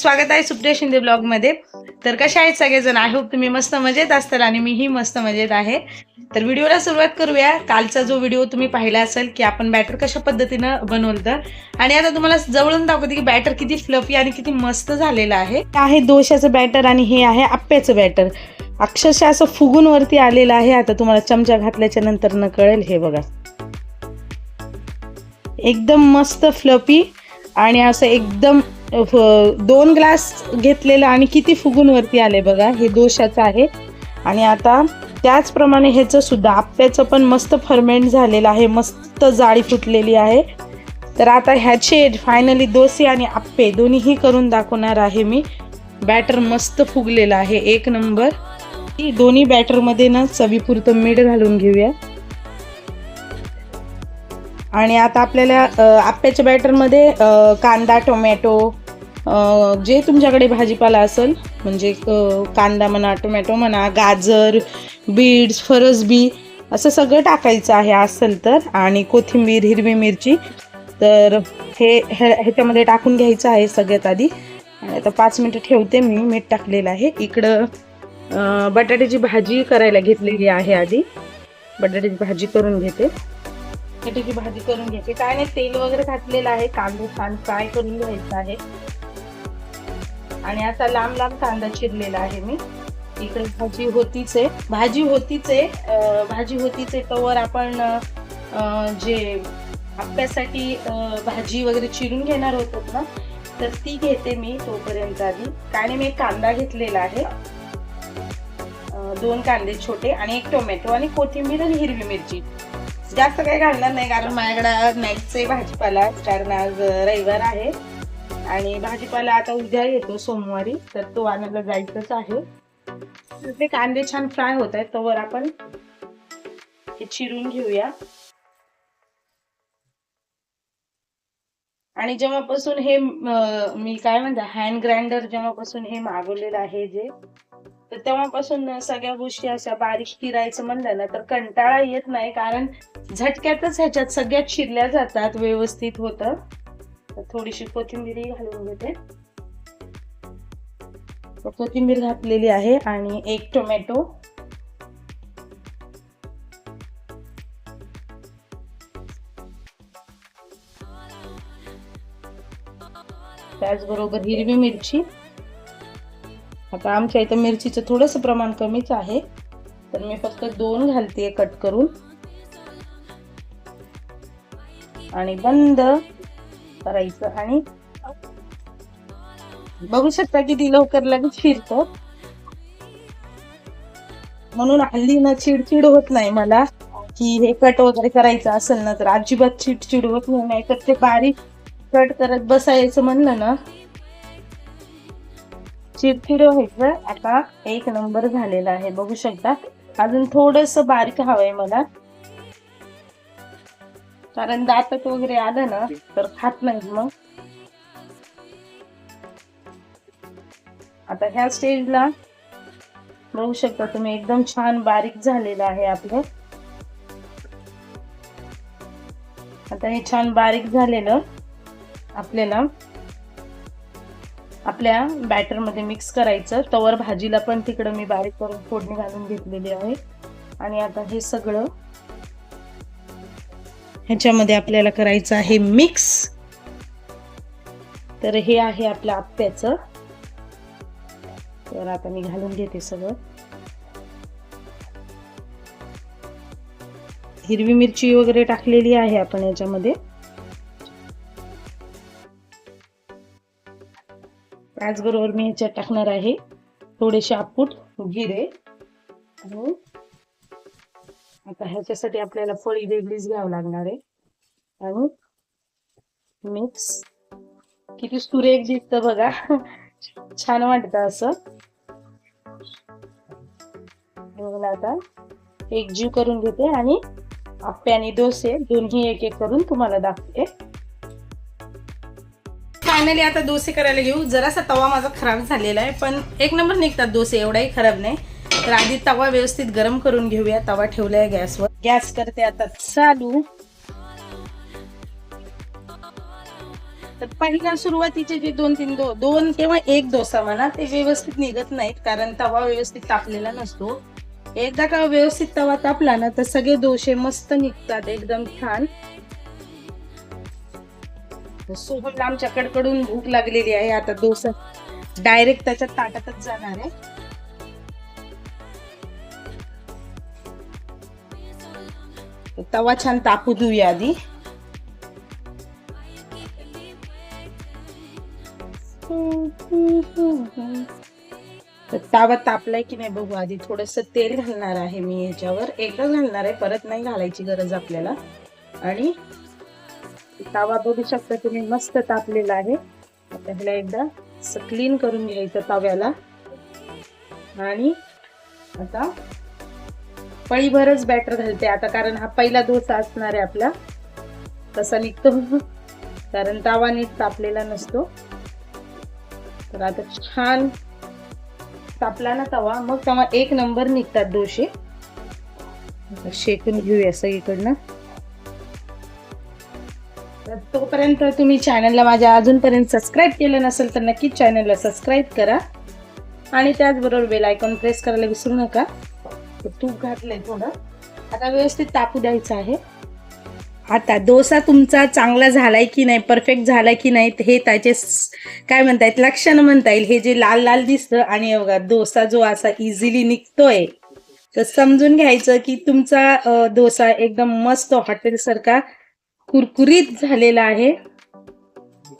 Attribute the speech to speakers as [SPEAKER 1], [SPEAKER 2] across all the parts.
[SPEAKER 1] स्वागत आहे सुप्रिया शिंदे ब्लॉगमध्ये तर कशा आहेत सगळेजण? आय होप तुम्ही मस्त मजेत असताल आणि मीही मस्त मजेत आहे. तर व्हिडिओला सुरुवात करूया. कालचा जो व्हिडिओ तुम्ही पाहिला असेल की आपण बॅटर कशा पद्धतीनं बनवलं आणि आता तुम्हाला जवळून दाखवते की बॅटर किती फ्लफी आणि किती मस्त झालेलं आहे. आहे दोशाचं बॅटर आणि हे आहे आप्प्याचं बॅटर अक्षरशः असं फुगून वरती आलेलं आहे. आता तुम्हाला चमचा घातल्याच्या नंतर न कळेल हे बघा. एकदम मस्त फ्लपी आणि असं एकदम दोन ग्लास घेतलेलं आणि किती फुगून वरती आले बघा हे दोषाचं आहे. आणि आता त्याचप्रमाणे ह्याचं सुद्धा आप्याचं पण मस्त फर्मेंट झालेलं आहे मस्त जाळी फुटलेली आहे. तर आता ह्याचे फायनली दोसे आणि आप्पे दोन्हीही करून दाखवणार आहे मी. बॅटर मस्त फुगलेलं आहे एक नंबर ही दोन्ही बॅटरमध्ये ना चवीपुरतं मीठ घालून घेऊया. आणि आता आपल्याला आप्प्याच्या आप्याच्या बॅटरमध्ये कांदा टोमॅटो जे तुमच्याकडे भाजीपाला असेल म्हणजे कांदा म्हणा टोमॅटो म्हणा गाजर बीड्स फरसबी असं सगळं टाकायचं आहे असेल तर आणि कोथिंबीर हिरवी मिरची तर हे ह्या- ह्याच्यामध्ये टाकून घ्यायचं आहे सगळ्यात आधी. आणि आता पाच मिनटं ठेवते मी मीठ टाकलेलं आहे. इकडं बटाट्याची भाजी करायला घेतलेली आहे आधी. बटाट्याची भाजी करून घेते. बटाट्याची भाजी करून घ्यायची काय नाही तेल वगैरे घातलेलं आहे. कांदा छान फ्राय करून घ्यायचं आहे. आणि आता लांब लांब कांदा चिरलेला आहे मी. इकडे भाजी होतीच आहे भाजी होतीच आहे भाजी होतीच आहे आपण जे आप्यासाठी भाजी वगैरे चिरून घेणार होतो ना तर ती घेते मी तोपर्यंत आधी. काय मी एक कांदा घेतलेला आहे. दोन कांदे छोटे आणि एक टोमॅटो आणि कोथिंबीर आणि हिरवी मिरची. जास्त काही घालणार नाही कारण माझ्याकडे नाईटचे भाजीपाला कारण आज रविवार आहे. आणि भाजीपाला आता उद्या येतो सोमवारी तर तो आणायला जायचंच आहे. तर ते कांदे छान फ्राय होत आहेत तोवर आपण हे चिरून घेऊया. आणि जेव्हापासून हे मी काय म्हणते हँड ग्राइंडर जेव्हापासून हे मागवलेलं आहे जे तर तेव्हापासून सगळ्या गोष्टी अशा बारीक चिरायचं म्हणलं ना तर कंटाळा येत नाही कारण झटक्यातच ह्याच्यात सगळ्यात चिरल्या जातात व्यवस्थित होतं. थोडीशी कोथिंबीर घालून घेते. कोथिंबीर घातलेली आहे आणि एक टोमॅटो. त्याचबरोबर हिरवी मिरची. आता आमच्या इथं मिरचीचं थोडंसं प्रमाण कमीच आहे तर मी फक्त दोन घालते कट करून. आणि बंद. करायचं आणि बघू शकता किती लवकर लगेच फिरतो म्हणून हल्ली ना चिडचिड होत नाही मला की हे कट वगैरे करायचं असेल ना तर अजिबात चिडचिड होत नाही नाही तर ते बारीक कट करत बसायचं म्हणलं ना चिडचिड व्हायचं. आता एक नंबर झालेला आहे बघू शकता. अजून थोडस बारीक हवंय मला. कारण दातात वगैरे आलं ना तर खात नाही मग. आता ह्या स्टेजला बघू शकता तुम्ही एकदम छान बारीक झालेलं आहे आपलं. आता हे छान बारीक झालेलं आपल्याला आपल्या बॅटरमध्ये मिक्स करायचं. तवर भाजीला पण तिकडं मी बारीक करून फोडणी घालून घेतलेली आहे. आणि आता हे सगळं ह्याच्यामध्ये आपल्याला करायचं आहे मिक्स तर हे आहे आपलं आप्याचं तर आता मी घालून घेते सगळं. हिरवी मिरची वगैरे टाकलेली आहे आपण याच्यामध्ये. त्याचबरोबर मी ह्याच्यात टाकणार आहे. थोडेसे आपूट जिरे आणि आता ह्याच्यासाठी आपल्याला फळी वेगळीच घ्यावं लागणार आहे. आणि मिक्स. किती सुरेख दिसत बघा. छान वाटतं असं. आता. एक जीव करून घेते आणि आप्पे आणि डोसे दोन्ही एक एक करून तुम्हाला दाखवते. फायनली आता डोसे करायला घेऊ. जरासा तवा माझा खराब झालेला आहे पण एक नंबर निघतात डोसे एवढाही खराब नाही. तर आधी तवा व्यवस्थित गरम करून घेऊया. तवा ठेवलाय गॅसवर. गॅस करते आता चालू. तर पहिल्या सुरुवातीचे जे दोन तीन दो दोन किंवा एक डोसा म्हणा ते व्यवस्थित निघत नाहीत कारण तवा व्यवस्थित तापलेला नसतो. एकदा का व्यवस्थित तवा तापला ना तर सगळे डोसे मस्त निघतात एकदम छान. सोहमला आमच्याकडकडून भूक लागलेली आहे. आता डोसा डायरेक्ट त्याच्या ताटातच जाणार आहे. तवा छान तापू देऊया आधी. तर तावा तापलाय की नाही बघू आधी. थोडस तेल घालणार आहे मी याच्यावर एकदा घालणार आहे परत नाही घालायची गरज आपल्याला. आणि तावा बघू शकता तुम्ही मस्त तापलेला आहे. आता ह्याला एकदा क्लीन करून घ्यायचं तव्याला. आणि आता पळीभरच बॅटर घालते आता कारण हा पहिला डोसा असणार आहे आपला. तसा निघतो. कारण तावा नीट तापलेला नसतो. तर आता छान तापला ना तवा. मग तेव्हा एक नंबर निघतात डोसे. शेकून घेऊया सगळीकडनं. तर तोपर्यंत तुम्ही चॅनलला माझ्या अजूनपर्यंत सबस्क्राईब केलं नसेल तर नक्कीच चॅनलला सबस्क्राईब करा. आणि त्याचबरोबर बेल आयकॉन प्रेस करायला विसरू नका. तूप घातलंय थोडं. आता व्यवस्थित तापू द्यायचं आहे. आता डोसा तुमचा चांगला झालाय की नाही परफेक्ट झालाय की नाही हे त्याचे काय म्हणता येईल लक्षण म्हणता येईल हे जे लाल लाल दिसतं आणि बघा डोसा जो असा इझिली निघतोय. तर समजून घ्यायचं की तुमचा डोसा एकदम मस्त हॉटेल सारखा कुरकुरीत झालेला आहे.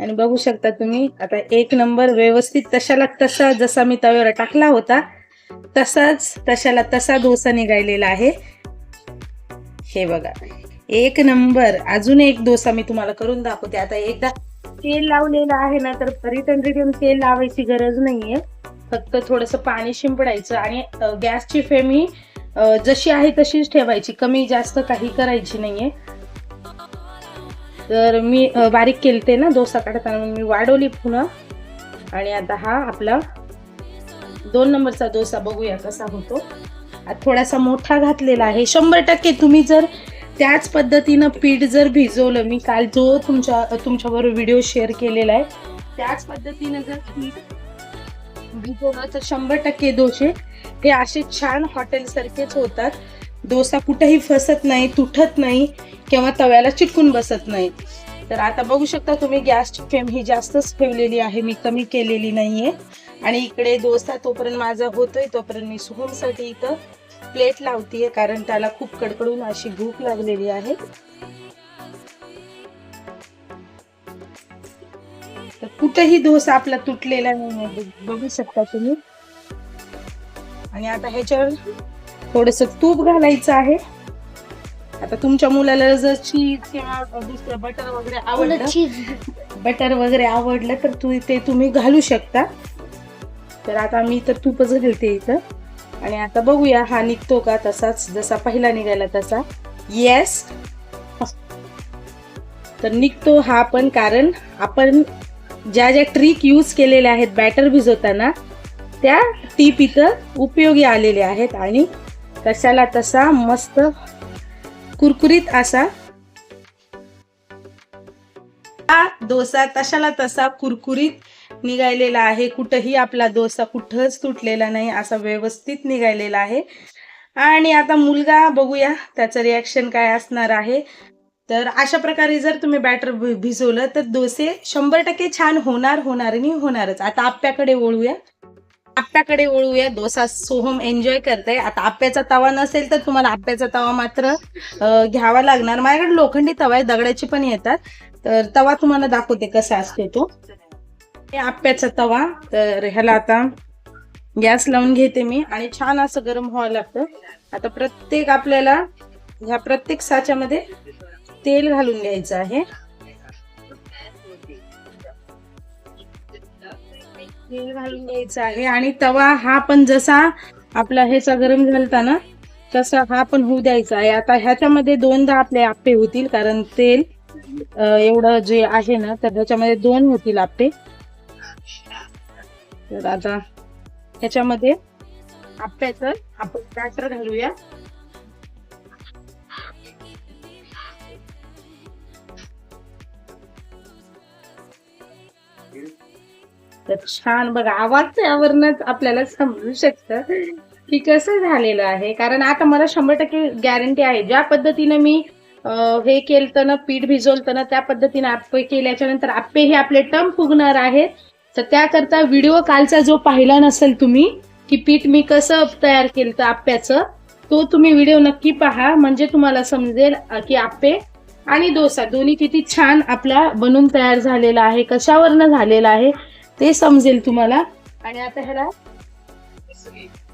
[SPEAKER 1] आणि बघू शकता तुम्ही आता एक नंबर व्यवस्थित तशाला तसा जसा मी तव्यावर टाकला होता तसाच तशाला तसा डोसा निघालेला आहे. हे बघा. एक नंबर. अजून एक डोसा मी तुम्हाला करून दाखवते. आता एकदा तेल लावलेलं आहे ना तर रिटर्न रिटर्न तेल लावायची गरज नाहीये. फक्त थोडस पाणी शिंपडायचं आणि गॅसची फेम ही जशी आहे तशीच ठेवायची. कमी जास्त काही करायची नाहीये. तर मी बारीक केलते ना डोसा काढताना मी वाढवली पुन्हा. आणि आता हा आपला दोन नंबरचा डोसा बघूया कसा होतो. थोडासा मोठा घातलेला आहे. शंभर टक्के तुम्ही जर त्याच पद्धतीनं पीठ जर भिजवलं मी काल जो तुमच्या तुमच्याबरोबर व्हिडिओ शेअर केलेला आहे त्याच पद्धतीनं जर पीठ भिजवलं तर शंभर टक्के दोसे हे असे छान हॉटेल सारखेच होतात. डोसा कुठेही फसत नाही तुटत नाही किंवा तव्याला चिटकून बसत नाही. तर आता बघू शकता तुम्ही गॅसची फ्लेम ही जास्तच ठेवलेली आहे. मी कमी केलेली नाहीये. आणि इकडे डोसा तोपर्यंत माझा होतोय तोपर्यंत मी सुहमसाठी इथं प्लेट लावतीये कारण त्याला खूप कडकडून अशी भूक लागलेली आहे. तर कुठेही डोसा आपला तुटलेला नाही बघू शकता तुम्ही. आणि आता ह्याच्यावर थोडस तूप घालायचं आहे. आता तुमच्या मुलाला जर चीज किंवा दुसरं बटर वगैरे आवडलं बटर वगैरे आवडलं तर तू ते तुम्ही घालू शकता. तर आता मी तर तूपच घालते इथं. आणि आता बघूया हा निघतो का तसाच जसा पहिला निघाला तसा. येस तर निघतो हा पण कारण आपण ज्या ज्या ट्रिक यूज केलेल्या आहेत बॅटर भिजवताना त्या टीप इथं उपयोगी आलेल्या आहेत. आणि तशाला तसा मस्त कुरकुरीत असा हा डोसा तशाला तसा कुरकुरीत निघालेला आहे. कुठंही आपला डोसा कुठंच तुटलेला नाही असा व्यवस्थित निघालेला आहे. आणि आता मुलगा बघूया त्याचं रिॲक्शन काय असणार आहे. तर अशा प्रकारे जर तुम्ही बॅटर भिजवलं तर डोसे शंभर टक्के छान होणार होणार आणि होणारच. आता आप्याकडे वळूया. आप्याकडे वळूया. डोसा सोहम एन्जॉय करते आता आप्याचा तवा नसेल तर तुम्हाला आप्याचा तवा मात्र घ्यावा लागणार. माझ्याकडे लोखंडी तवा आहे. दगडाची पण येतात. तर तवा तुम्हाला दाखवते कसा असतो तो. आप्याचा तवा. तर ह्याला आता गॅस लावून घेते मी. आणि छान असं गरम व्हावं लागतं. आता प्रत्येक आपल्याला ह्या प्रत्येक साच्यामध्ये तेल घालून घ्यायचं आहे. तेल घालून घ्यायचं आहे. आणि तवा हा पण जसा आपला ह्याचा गरम झालता ना तसा हा पण होऊ द्यायचा आहे. आता ह्याच्यामध्ये दोनदा आपले आप्पे होतील कारण तेल एवढं जे आहे ना तर ह्याच्यामध्ये दोन होतील आप्पे. तर आता ह्याच्यामध्ये आप्याचं आपण बॅटर घालूया. तर छान बघा आवाज त्यावरनच आपल्याला समजू शकतं की कसं झालेलं आहे. कारण आता मला शंभर टक्के गॅरंटी आहे. ज्या पद्धतीनं मी हे केलं ना पीठ भिजवलं ना त्या पद्धतीने आप्पे केल्याच्यानंतर आप्पे हे आपले टम फुगणार आहेत. तर त्याकरता व्हिडिओ कालचा जो पाहिला नसेल तुम्ही की पीठ मी कसं तयार केलं आप्याचं तो तुम्ही व्हिडिओ नक्की पहा. म्हणजे तुम्हाला समजेल की आप्पे आणि डोसा दोन्ही किती छान आपला बनून तयार झालेला आहे कशावरनं झालेला आहे ते समजेल तुम्हाला. आणि आता ह्याला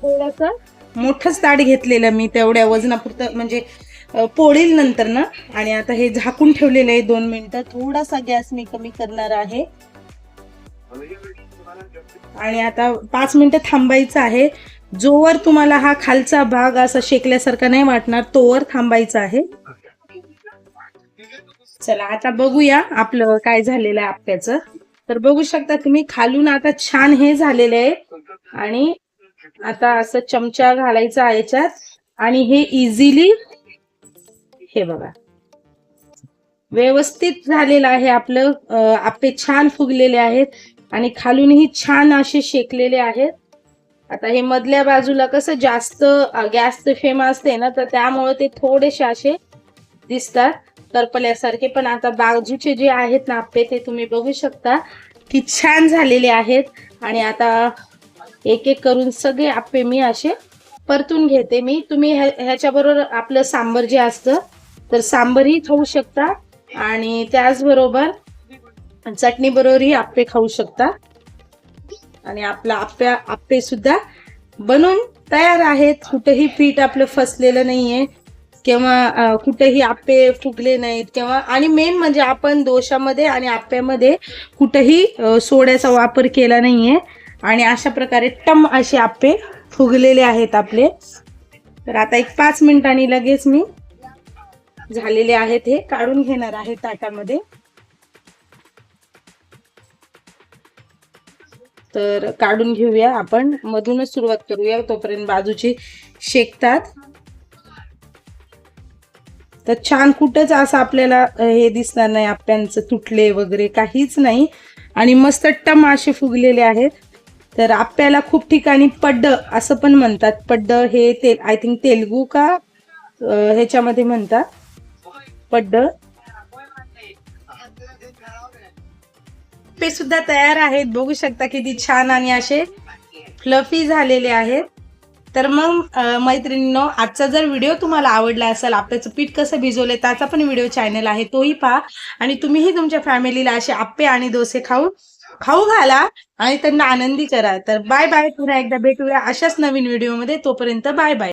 [SPEAKER 1] थोडस मोठंच ताट घेतलेलं मी तेवढ्या वजनापुरतं म्हणजे पोळील नंतर ना आणि आता हे झाकून ठेवलेलं आहे दोन मिनिटं. थोडासा गॅस मी कमी करणार आहे. आणि आता पाच मिनिटं थांबायचं आहे. जोवर तुम्हाला हा खालचा भाग असा शेकल्यासारखा नाही वाटणार तोवर थांबायचा आहे. चला आता बघूया आपलं काय झालेलं आहे आप्याचं तर बघू शकता तुम्ही खालून आता छान हे झालेलं आहे. आणि आता असं चमचा घालायचा याच्यात. आणि हे इझिली हे बघा. व्यवस्थित झालेलं आहे आपलं आपे आप्पे छान फुगलेले आहेत. आणि खालूनही छान असे शेकलेले आहेत. आता हे मधल्या बाजूला कसं जास्त गॅसचं फेम असते ना तर त्यामुळे ते थोडेसे असे दिसतात. तरपल्यासारखे पण आता बाजूचे जे आहेत ना आप्पे ते तुम्ही बघू शकता. की छान झालेले आहेत. आणि आता एक एक करून सगळे आप्पे मी असे परतून घेते मी. तुम्ही ह्याच्याबरोबर आपलं सांबर जे असतं तर सांबरही खाऊ शकता. आणि त्याचबरोबर चटणी बरोबरही आप्पे खाऊ शकता. आणि आपला आप्या आप्पे सुद्धा बनून तयार आहेत. कुठेही पीठ आपलं फसलेलं नाहीये. किंवा कुठेही आप्पे फुगले नाहीत. किंवा आणि मेन म्हणजे आपण दोशामध्ये आणि आप्यामध्ये कुठेही सोड्याचा वापर केला नाहीये. आणि अशा प्रकारे टम असे आप्पे फुगलेले आहेत आपले. तर आता एक पाच मिनिटांनी लगेच मी झालेले आहेत हे काढून घेणार आहे ताटामध्ये. तर काढून घेऊया. आपण मधूनच सुरुवात करूया. तोपर्यंत बाजूची शेकतात. तर छान कुठंच असं आपल्याला हे दिसणार नाही आप्यांचं तुटले वगैरे काहीच नाही. आणि मस्त टम असे फुगलेले आहेत. तर आप्याला खूप ठिकाणी पड्ड असं पण म्हणतात. पड्ड हे ते आय थिंक तेलगू का ह्याच्यामध्ये म्हणतात. पड्ड. ते सुद्धा तयार आहेत. बघू शकता किती छान आणि असे फ्लफी झालेले आहेत. तर मग मैत्रिणींनो आजचा जर व्हिडिओ तुम्हाला आवडला असेल आप्याचं पीठ कसं भिजवले त्याचा पण व्हिडिओ चॅनल आहे तोही पहा. आणि तुम्हीही तुमच्या फॅमिलीला असे आप्पे आणि डोसे खाऊ खाऊ घाला आणि त्यांना आनंदी करा. तर बाय बाय पुन्हा एकदा भेटूया अशाच नवीन व्हिडिओमध्ये तोपर्यंत बाय बाय